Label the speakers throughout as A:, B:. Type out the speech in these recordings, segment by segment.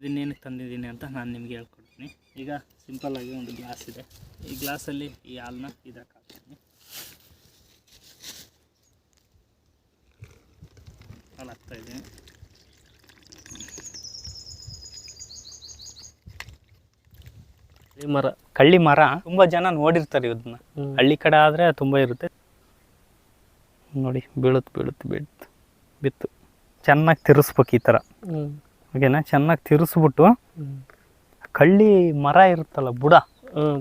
A: ಇದನ್ನೇನಕ್ಕೆ ತಂದಿದ್ದೀನಿ ಅಂತ ನಾನು ನಿಮಗೆ ಹೇಳ್ಕೊಡ್ತೀನಿ. ಈಗ ಸಿಂಪಲ್ಲಾಗಿ ಒಂದು ಗ್ಲಾಸ್ ಇದೆ. ಈ ಗ್ಲಾಸಲ್ಲಿ ಈ ಹಾಲನ್ನ ಇದಕ್ಕೆ ಹಾಕ್ತೀನಿ. ಹಾಲು ಹಾಕ್ತಾ ಇದ್ದೀನಿ.
B: ಈ ಮರ
A: ಕಳ್ಳಿ ಮರ. ತುಂಬಾ ಜನ ನೋಡಿರ್ತಾರೆ ಇದನ್ನ ಹಳ್ಳಿ ಕಡೆ ಆದ್ರೆ ತುಂಬಾ ಇರುತ್ತೆ. ನೋಡಿ ಬೀಳುತ್ತೆ ಬೀಳುತ್ತೆ ಬೀಳುತ್ತೆ ಬಿತ್ತು. ಚೆನ್ನಾಗಿ ತಿರ್ಸ್ಬೇಕು ಈ ಥರ
B: ಹ್ಮ್.
A: ಓಕೆನಾ? ಚೆನ್ನಾಗಿ ತಿರುಸ್ಬಿಟ್ಟು ಕಳ್ಳಿ ಮರ ಇರುತ್ತಲ್ಲ ಬುಡ?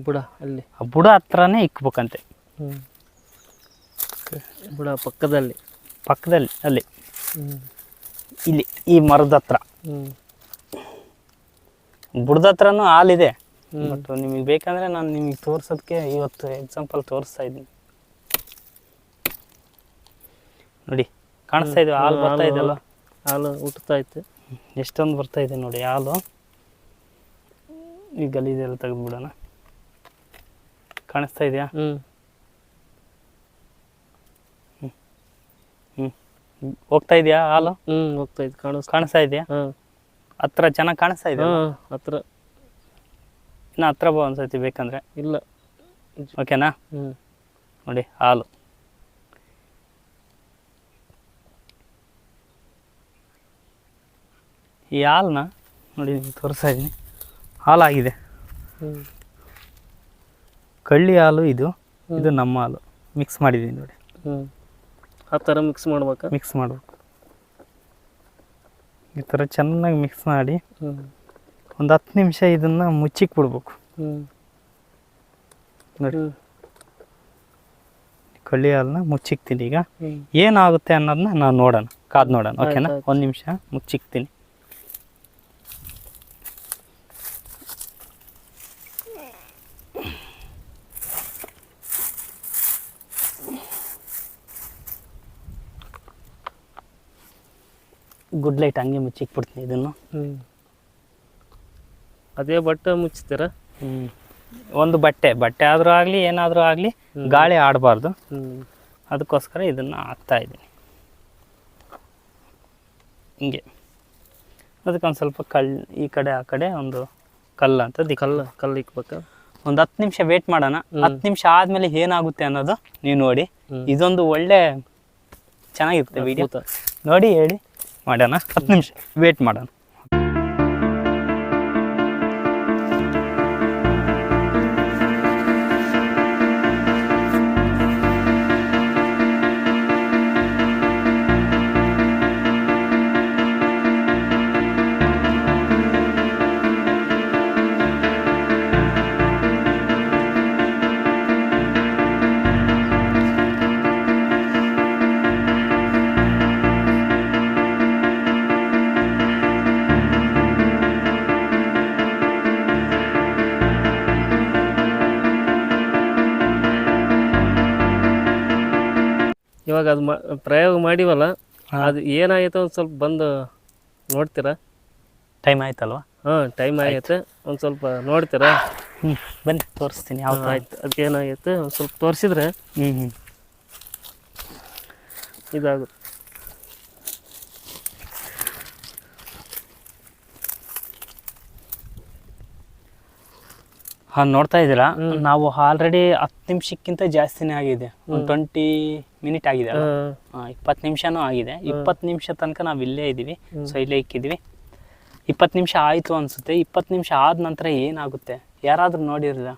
B: ಬುಡ ಅಲ್ಲಿ.
A: ಆ ಬುಡ ಹತ್ರನೇ ಇಕ್ಬೇಕಂತೆ.
B: ಬುಡ ಪಕ್ಕದಲ್ಲಿ.
A: ಪಕ್ಕದಲ್ಲಿ ಅಲ್ಲಿ. ಇಲ್ಲಿ ಈ ಮರದ ಹತ್ರ. ಬುಡದ ಹತ್ರನೂ ಹಾಲಿದೆ. ಬಟ್ ನಿಮಗೆ ಬೇಕಂದ್ರೆ ನಾನು ನಿಮಗೆ ತೋರ್ಸೋದಕ್ಕೆ ಇವತ್ತು ಎಕ್ಸಾಂಪಲ್ ತೋರಿಸ್ತಾ ಇದ್ದೀನಿ. ನೋಡಿ ಕಾಣಿಸ್ತಾ ಇದೆ ಹಾಲು ಬರ್ತಾ ಇದೆಯಲ್ಲ?
B: ಹಾಲು ಹುಟ್ಟುತ್ತಾ ಐತೆ.
A: ಎಷ್ಟೊಂದು ಬರ್ತಾ ಇದೆ ನೋಡಿ ಹಾಲು. ಈ ಗಲೀಜೆಲ್ಲ ತೆಗೆದ್ಬಿಡೋಣ. ಕಾಣಿಸ್ತಾ ಇದೆಯಾ?
B: ಹ್ಞೂ
A: ಹ್ಞೂ ಹೋಗ್ತಾ ಇದೆಯಾ ಹಾಲು?
B: ಹ್ಞೂ ಹೋಗ್ತಾ ಇದೆ ಕಾಣಿಸ್
A: ಕಾಣಿಸ್ತಾ ಇದೆಯಾ?
B: ಹ್ಞೂ
A: ಹತ್ರ ಚೆನ್ನಾಗಿ ಕಾಣಿಸ್ತಾ ಇದೆ
B: ಹಾ ಹತ್ರ.
A: ಇನ್ನು ಹತ್ರ ಬಾ ಒಂದ್ಸತಿ ಬೇಕಂದ್ರೆ.
B: ಇಲ್ಲ.
A: ಓಕೆನಾ
B: ಹ್ಞೂ
A: ನೋಡಿ ಹಾಲು. ಈ ಹಾಲನ್ನ ನೋಡಿ ನಿಮ್ಗೆ ತೋರಿಸ್ತಾ ಇದ್ದೀನಿ. ಹಾಲಾಗಿದೆ. ಕಳ್ಳಿ ಹಾಲು ಇದು ಇದು ನಮ್ಮ ಹಾಲು. ಮಿಕ್ಸ್ ಮಾಡಿದ್ದೀನಿ ನೋಡಿ.
B: ಆ ಥರ ಮಿಕ್ಸ್ ಮಾಡ್ಬೇಕಾ?
A: ಮಿಕ್ಸ್ ಮಾಡಬೇಕು. ಈ ಥರ ಚೆನ್ನಾಗಿ ಮಿಕ್ಸ್ ಮಾಡಿ ಒಂದು ಹತ್ತು ನಿಮಿಷ ಇದನ್ನು ಮುಚ್ಚಿಕ್ ಬಿಡ್ಬೇಕು. ನೋಡಿ. ಕಳ್ಳಿ ಹಾಲನ್ನ ಮುಚ್ಚಿಕ್ತೀನಿ ಈಗ. ಏನಾಗುತ್ತೆ ಅನ್ನೋದನ್ನ ನಾನು ನೋಡೋಣ. ಕಾದು ನೋಡೋಣ. ಓಕೆನಾ ಒಂದು ನಿಮಿಷ ಮುಚ್ಚಿಕ್ತೀನಿ. ಗುಡ್ ಲೈಟ್ ಹಂಗೆ ಮುಚ್ಚಿಕ್ಬಿಡ್ತೀನಿ ಇದನ್ನು.
B: ಅದೇ ಬಟ್ಟೆ ಮುಚ್ತೀರಾ
A: ಹ್ಮ್. ಒಂದು ಬಟ್ಟೆ ಬಟ್ಟೆ ಆದರೂ ಆಗಲಿ ಏನಾದರೂ ಆಗಲಿ ಗಾಳಿ ಆಡಬಾರ್ದು. ಅದಕ್ಕೋಸ್ಕರ ಇದನ್ನು ಹಾಕ್ತಾ ಇದ್ದೀನಿ. ಹಿಂಗೆ. ಅದಕ್ಕೊಂದು ಸ್ವಲ್ಪ ಕಲ್ ಈ ಕಡೆ ಆ ಕಡೆ ಒಂದು ಕಲ್ಲು ಅಂತ ದಿ
B: ಕಲ್ಲು ಕಲ್ಲು ಇಕ್ಬೇಕು?
A: ಒಂದು ಹತ್ತು ನಿಮಿಷ ವೇಟ್ ಮಾಡೋಣ. ಹತ್ತು ನಿಮಿಷ ಆದಮೇಲೆ ಏನಾಗುತ್ತೆ ಅನ್ನೋದು ನೀವು ನೋಡಿ. ಇದೊಂದು ಒಳ್ಳೆ ಚೆನ್ನಾಗಿರುತ್ತೆ ವಿಡಿಯೋ ನೋಡಿ ಹೇಳಿ. ಮಾಡೋಣ ಹತ್ತು ನಿಮಿಷ ವೇಟ್ ಮಾಡೋಣ
B: ಇವಾಗ ಅದು ಮಾ ಪ್ರಯೋಗ ಮಾಡಿವಲ್ಲ ಅದು ಏನಾಗೈತೆ ಒಂದು ಸ್ವಲ್ಪ ಬಂದು ನೋಡ್ತೀರಾ?
A: ಟೈಮ್ ಆಯ್ತಲ್ವಾ?
B: ಹಾಂ ಟೈಮ್ ಆಗೈತೆ ಒಂದು ಸ್ವಲ್ಪ ನೋಡ್ತೀರಾ?
A: ಹ್ಞೂ ಬನ್ನಿ ತೋರಿಸ್ತೀನಿ ಯಾವ ಥರ.
B: ಆಯ್ತು. ಅದಕ್ಕೆ ಏನಾಗೈತೆ ಒಂದು ಸ್ವಲ್ಪ ತೋರಿಸಿದ್ರೆ
A: ಹ್ಞೂ ಹ್ಞೂ
B: ಇದಾಗುತ್ತೆ.
A: ಹಾಂ ನೋಡ್ತಾ ಇದ್ದೀರಾ? ನಾವು ಆಲ್ರೆಡಿ ಹತ್ತು ನಿಮಿಷಕ್ಕಿಂತ ಜಾಸ್ತಿನೇ ಆಗಿದೆ. ಒಂದು ಟ್ವೆಂಟಿ ಮಿನಿಟ್ ಆಗಿದೆ ಇಪ್ಪತ್ತು ನಿಮಿಷನೂ ಆಗಿದೆ. ಇಪ್ಪತ್ತು ನಿಮಿಷ ತನಕ ನಾವು ಇಲ್ಲೇ ಇದ್ದೀವಿ. ಸೊ ಇಲ್ಲೇ ಇಕ್ಕಿದ್ವಿ ಇಪ್ಪತ್ತು ನಿಮಿಷ ಆಯಿತು ಅನಿಸುತ್ತೆ. ಇಪ್ಪತ್ತು ನಿಮಿಷ ಆದ ನಂತರ ಏನಾಗುತ್ತೆ? ಯಾರಾದರೂ ನೋಡಿರಲ್ಲ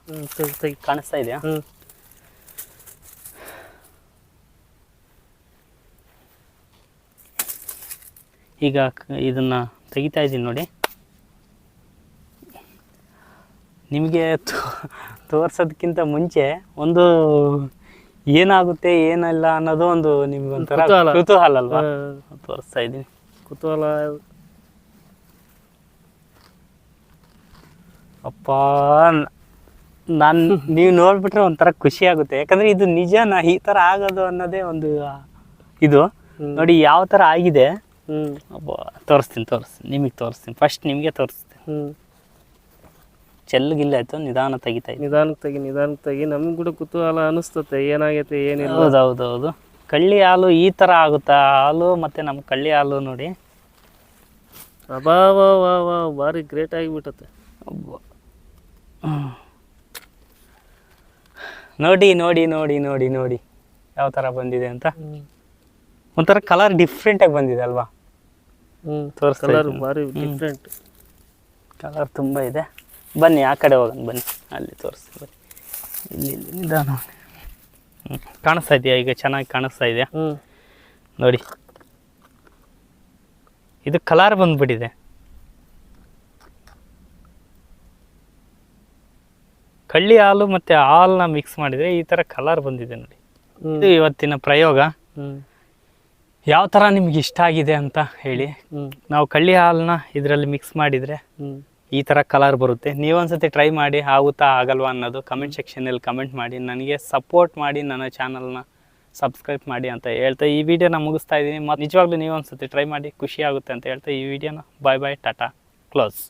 A: ಕಾಣಿಸ್ತಾ ಇದೆಯಾ? ಈಗ ಇದನ್ನ ತೆಗಿತಾ ಇದ್ದೀನಿ ನೋಡಿ. ನಿಮಗೆ ತೋರ್ಸೋದಕ್ಕಿಂತ ಮುಂಚೆ ಒಂದು ಏನಾಗುತ್ತೆ ಏನಿಲ್ಲ ಅನ್ನೋದು ಒಂದು ನಿಮ್ಗೆ ಒಂಥರ
B: ಕುತೂಹಲ.
A: ಅಲ್ವಾ? ತೋರಿಸ್ತಾ ಇದ್ದೀನಿ.
B: ಕುತೂಹಲ.
A: ಅಪ್ಪ ನಾನು ನೀವು ನೋಡ್ಬಿಟ್ರೆ ಒಂಥರ ಖುಷಿ ಆಗುತ್ತೆ. ಯಾಕಂದ್ರೆ ಇದು ನಿಜನಾ ಈ ತರ ಆಗೋದು ಅನ್ನೋದೇ ಒಂದು ಇದು. ನೋಡಿ ಯಾವ ತರ ಆಗಿದೆ.
B: ಹ್ಮ್.
A: ಅಬ್ಬ ತೋರಿಸ್ತೀನಿ ತೋರಿಸ್ತೀನಿ. ನಿಮಗೆ ತೋರಿಸ್ತೀನಿ. ಫಸ್ಟ್ ನಿಮಗೆ ತೋರಿಸ್ತೀನಿ.
B: ಹ್ಞೂ
A: ಚೆಲ್ಲಗಿಲ್ಲ ಆಯ್ತು ನಿಧಾನ ತೆಗಿತಾ ನಿಧಾನ
B: ನಿಧಾನಕ್ಕೆ ತೆಗಿ ನಿಧಾನಕ್ಕೆ ತೆಗಿ ನಮ್ಗೆ ಕೂಡ ಕುತೂಹಲ ಅನಿಸ್ತತೆ ಏನಾಗೈತೆ ಏನಿಲ್ಲ.
A: ಹೌದು ಹೌದು ಹೌದು ಕಳ್ಳಿ ಹಾಲು ಈ ಥರ ಆಗುತ್ತಾ? ಹಾಲು ಮತ್ತು ನಮ್ಮ ಕಳ್ಳಿ ಹಾಲು ನೋಡಿ.
B: ಅಬಾವ ವಾ ವಾ ಭಾರಿ ಗ್ರೇಟ್ ಆಗಿಬಿಟ್ಟತೆ
A: ನೋಡಿ ನೋಡಿ ನೋಡಿ ನೋಡಿ ನೋಡಿ ಯಾವ ಥರ ಬಂದಿದೆ ಅಂತ ಒಂಥರ ಕಲರ್ ಡಿಫ್ರೆಂಟಾಗಿ ಬಂದಿದೆ ಅಲ್ವಾ
B: ಹ್ಞೂ
A: ತೋರಿಸ್ತಾ
B: ಕಲರ್. ಭಾರಿ ಡಿಫ್ರೆಂಟ್
A: ಕಲರ್ ತುಂಬ ಇದೆ ಬನ್ನಿ ಆ ಕಡೆ ಹೋಗೋಣ ಬನ್ನಿ. ಅಲ್ಲಿ ತೋರಿಸ್ತೀನಿ ಬನ್ನಿ. ಇಲ್ಲಿ ಇಲ್ಲಿ ನಿಧಾನ ಹ್ಞೂ ಕಾಣಿಸ್ತಾ ಇದೆಯಾ? ಈಗ ಚೆನ್ನಾಗಿ ಕಾಣಿಸ್ತಾ ಇದೆಯಾ?
B: ಹ್ಞೂ
A: ನೋಡಿ. ಇದು ಕಲರ್ ಬಂದ್ಬಿಟ್ಟಿದೆ. ಕಳ್ಳಿ ಹಾಲು ಮತ್ತು ಹಾಲನ್ನ ಮಿಕ್ಸ್ ಮಾಡಿದರೆ ಈ ಥರ ಕಲರ್ ಬಂದಿದೆ ನೋಡಿ. ಇದು ಇವತ್ತಿನ ಪ್ರಯೋಗ. ಯಾವ ಥರ ನಿಮ್ಗೆ ಇಷ್ಟ ಆಗಿದೆ ಅಂತ ಹೇಳಿ. ನಾವು ಕಳ್ಳಿ ಹಾಲನ್ನ ಇದರಲ್ಲಿ ಮಿಕ್ಸ್ ಮಾಡಿದರೆ
B: ಹ್ಞೂ
A: ಈ ಥರ ಕಲರ್ ಬರುತ್ತೆ. ನೀವೊಂದ್ಸತಿ ಟ್ರೈ ಮಾಡಿ ಆಗುತ್ತಾ ಆಗಲ್ವಾ ಅನ್ನೋದು ಕಮೆಂಟ್ ಸೆಕ್ಷನಲ್ಲಿ ಕಮೆಂಟ್ ಮಾಡಿ. ನನಗೆ ಸಪೋರ್ಟ್ ಮಾಡಿ ನನ್ನ ಚಾನಲ್ನ ಸಬ್ಸ್ಕ್ರೈಬ್ ಮಾಡಿ ಅಂತ ಹೇಳ್ತಾ ಈ ವಿಡಿಯೋನ ಮುಗಿಸ್ತಾ ಇದ್ದೀನಿ. ಮತ್ತು ನಿಜವಾಗ್ಲೂ ನೀವು ಒಂದ್ಸತಿ ಟ್ರೈ ಮಾಡಿ ಖುಷಿ ಆಗುತ್ತೆ ಅಂತ ಹೇಳ್ತಾ ಈ ವಿಡಿಯೋನ ಬಾಯ್ ಬಾಯ್ ಟಾಟಾ ಕ್ಲೋಸ್